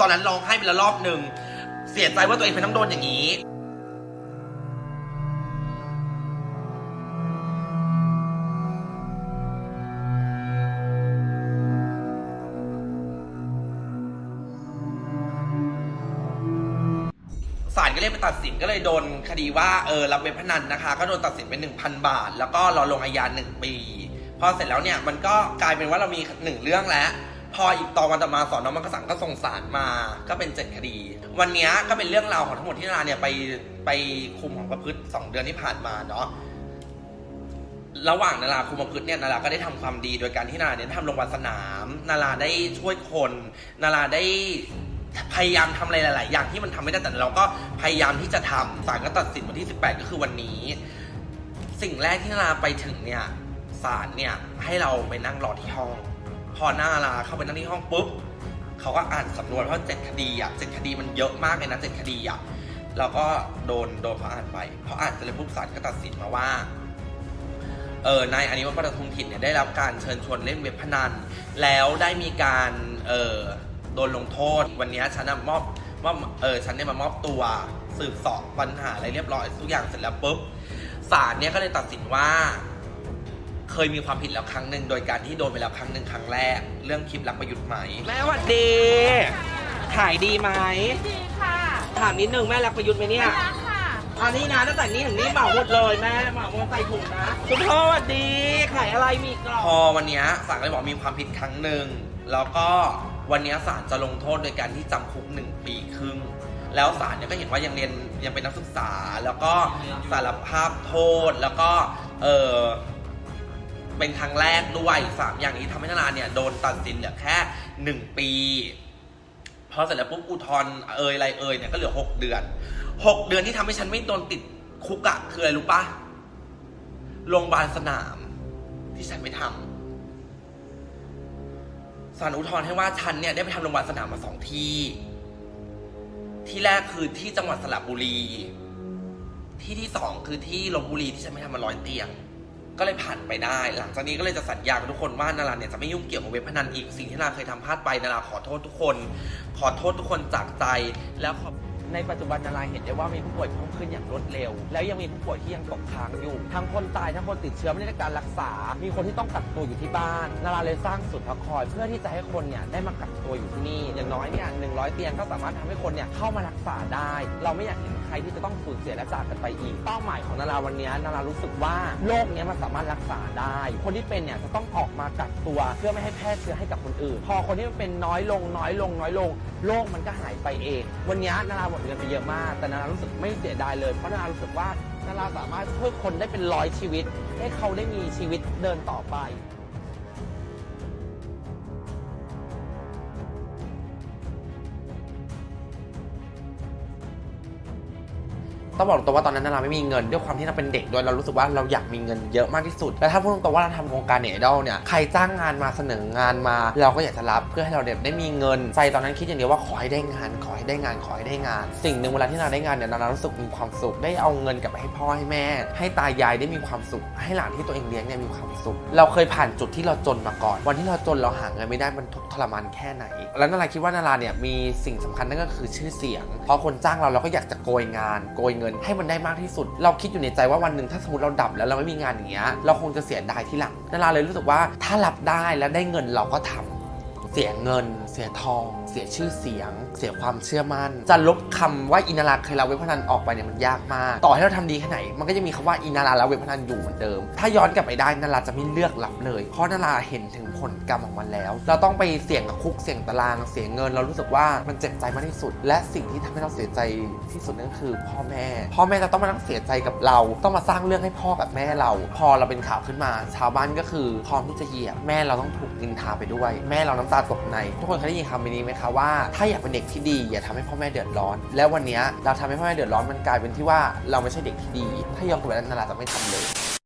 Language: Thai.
ตอนนั้นร้องไห้ไปล้วรอบหนึ่ง เสียใจว่าตัวเองเป็นต้องโดนอย่างนี้ศาลก็เลยไปตัดสินก็เลยโดนคดีว่าเออรับเว็บพนันนะคะ ก็โดนตัดสินเป็น1,000 บาท แล้วก็รอลงอาญาหนึ่งปี พอเสร็จแล้วเนี่ยมันก็กลายเป็นว่าเรามีหนึ่งเรื่องแล้ว พออีกตอนวันต่อมาสอนน้องมักกะสังก็ส่งสารมาก็เป็นเจ็ดคดี วันนี้ก็เป็นเรื่องราวของทั้งหมดที่นาราเนี่ยไปไปคุมของประพฤติสองเดือนที่ผ่านมาเนาะระหว่างนาราคุมประพฤติเนี่ยนาราก็ได้ทำความดีโดยการที่นาราเนี่ยทำโรงพยาบาลสนาม นาราได้ช่วยคนนาราได้พยายามทำอะไรหลาย ๆ อย่างที่มันทำไม่ได้แต่เราก็พยายามที่จะทำศาลก็ตัดสินวันที่ 18 ก็คือวันนี้ สิ่งแรกที่นาราไปถึงเนี่ยศาลเนี่ยให้เราไปนั่งรอที่ห้อง พอหน้าราเข้าไปนั่งที่ห้องปุ๊บเขาก็อ่านสำนวนเพราะเจ็ดคดีอะเจ็ดคดีมันเยอะมากเลยนะเจ็ดคดีอะเราก็โดนโดนเขาอ่านไปพออ่านเสร็จปุ๊บศาลก็ตัดสินมาว่าเออนายอนิวัฒน์ปฐมถิ่นเนี่ยได้รับการเชิญชวนเล่นเว็บพนัน แล้วได้มีการเออโดนลงโทษ วันนี้ฉันมอบมอบเออฉันเนี่ยมามอบตัวสืบสอบปัญหาอะไรเรียบร้อยทุกอย่างเสร็จแล้วปุ๊บศาลเนี่ยก็เลยตัดสินว่า เคยมีความผิดแล้วครั้งหนึ่งโดยการที่โดนไปแล้วครั้งหนึ่งครั้งแรก เรื่องคลิปรักประยุทธ์ไหม แม่หวัดดี ขายดีไหม ดีค่ะถามนิดนึงแม่รักประยุทธ์ไหมเนี่ย รักค่ะ อันนี้นะตั้งแต่นี้ถึงนี้เหมาหมดเลยแม่เหมาหมดใส่ถุงนะคุณพ่อสวัสดี ขายอะไรมีกล่องพอวันเนี้ยศาลก็เลยบอกมีความผิดครั้งหนึ่งแล้วก็วันเนี้ยศาลจะลงโทษโดยการที่จำคุกหนึ่งปีครึ่ง แล้วศาลเนี่ยก็เห็นว่ายังเรียนยังเป็นนักศึกษา แล้วก็สารภาพโทษแล้วก็เออ เป็นครั้งแรกด้วยสามอย่างนี้ทำให้นาราเนี่ยโดนตัดสินเหลือแค่หนึ่งปีพอเสร็จแล้วปุ๊บอุทธรณ์เอยอะไรเอยเนี่ยก็เหลือหกเดือนหกเดือนที่ทำให้ฉันไม่โดนติดคุกอะคืออะไรรู้ปะโรงพยาบาลสนามที่ฉันไม่ทำศาลอุทธรณ์ให้ว่าฉันเนี่ยได้ไปทำโรงพยาบาลสนามมาสองที่ ที่แรกคือที่จังหวัดสระบุรี ที่ที่สองคือที่ลบบุรีที่ฉันไม่ทำมาร้อยเตียง ก็เลยผ่านไปได้ หลังจากนี้ก็เลยจะสัญญากับทุกคนว่านาราเนี่ยจะไม่ยุ่งเกี่ยวกับเว็บพนันอีก สิ่งที่นาราเคยทำพลาดไปนาราขอโทษทุกคน ขอโทษทุกคนจากใจแล้วขอบ ในปัจจุบันนาราเห็นได้ว่ามีผู้ป่วยเพิ่มขึ้นอย่างรวดเร็ว แล้วยังมีผู้ป่วยที่ยังตกค้างอยู่ ทั้งคนตายทั้งคนติดเชื้อไม่ได้รับการรักษา มีคนที่ต้องกักตัวอยู่ที่บ้าน นาราเลยสร้างศูนย์พักคอย เพื่อที่จะให้คนเนี่ยได้มากักตัวอยู่ที่นี่ อย่างน้อยเนี่ยหนึ่งร้อยเตียงก็สามารถทำให้คนเนี่ยเข้ามารักษาได้ เราไม่อยากเห็นใครที่จะต้องสูญเสียและจากกันไปอีก เป้าหมายของนาราวันนี้นารารู้สึกว่าโรคเนี้ยมันสามารถรักษาได้ คนที่เป็นเนี่ยจะต้องออกมากักตัวเพื่อไม่ให้แพร่เชื้อให้กับคนอื่น พอคนที่มันเป็นน้อยลงน้อยลงน้อยลงโรคมันก็หายไปเอง วันนี้นาราดเงินไปเยอะมาก แต่นารารู้สึกไม่เสียดายเลย เพราะนารารู้สึกว่านาราสามารถช่วยคนได้เป็นร้อยชีวิต ให้เขาได้มีชีวิตเดินต่อไป ต้องบอกตรงว่าตอนนั้นเราไม่มีเงินด้วยความที่เราเป็นเด็กด้วยเรารู้สึกว่าเราอยากมีเงินเยอะมากที่สุดแล้วถ้าพูดตรงๆว่าเราทำโครงการเน็ตไอดอลเนี่ยใครจ้างงานมาเสนองานมา เราก็อยากจะรับเพื่อให้เราเนี่ยได้มีเงินใจตอนนั้นคิดอย่างเดียวว่าขอให้ได้งาน ขอให้ได้งานขอให้ได้งาน สิ่งหนึ่งเวลาที่เราได้งานเนี่ยเรารู้สึกมีความสุขได้เอาเงินกลับไปให้พ่อให้แม่ ให้ตายายได้มีความสุข ให้หลานที่ตัวเองเลี้ยงเนี่ยมีความสุข เราเคยผ่านจุดที่เราจนมาก่อน วันที่เราจนเราหาเงินไม่ได้มันทุกข์ทรมานแค่ไหน แล้วนาราคิดว่านาราเนี่ยมีสิ่งสำคัญนั่นก็คือชื่อเสียงพอคนจ้างเราเราก็อยากจะโกยงานโกยเงินให้มันได้มากที่สุด เราคิดอยู่ในใจว่าวันหนึ่งถ้าสมมติเราดับแล้วเราไม่มีงานอย่างเงี้ยเราคงจะเสียดายที่หลังนาราเลยรู้สึกว่าถ้ารับได้แล้วได้เงินเราก็ทำเสียเงิน เสียทอง สียชื่อเสียง เสียความเชื่อมั่น จะลบคำว่าอินาราเคยเราเว็บพนันออกไปเนี่ยมันยากมาก ต่อให้เราทำดีแค่ไหน มันก็จะมีคำว่าอินาราแล้วเว็บพนันอยู่เหมือนเดิม ถ้าย้อนกลับไปได้นาราจะไม่เลือกรับเลย เพราะนาราเห็นถึงผลกรรมของมันแล้ว เราต้องไปเสี่ยงกับคุกเสี่ยงตารางเสียเงิน เรารู้สึกว่ามันเจ็บใจมากที่สุด และสิ่งที่ทำให้เราเสียใจที่สุดนั่นคือ พ่อแม่ พ่อแม่จะต้องมานั่งเสียใจกับเรา ต้องมาสร้างเรื่องให้พ่อกับแม่เรา พอเราเป็นข่าวขึ้นมา ชาวบ้านก็คือพร้อมที่จะเหยียบแม่เราต้องถูกนินทาไปด้วย แม่เราน้ำตาตกใน ทุกคนเคยได้ยินคำนี้ไหมคะว่า ถ้าอยากเป็นเด็กที่ดี อย่าทำให้พ่อแม่เดือดร้อน แล้ววันนี้เราทำให้พ่อแม่เดือดร้อนมันกลายเป็นที่ว่าเราไม่ใช่เด็กที่ดี ถ้ายอมกลับไปนั้นนาราจะไม่ทำเลย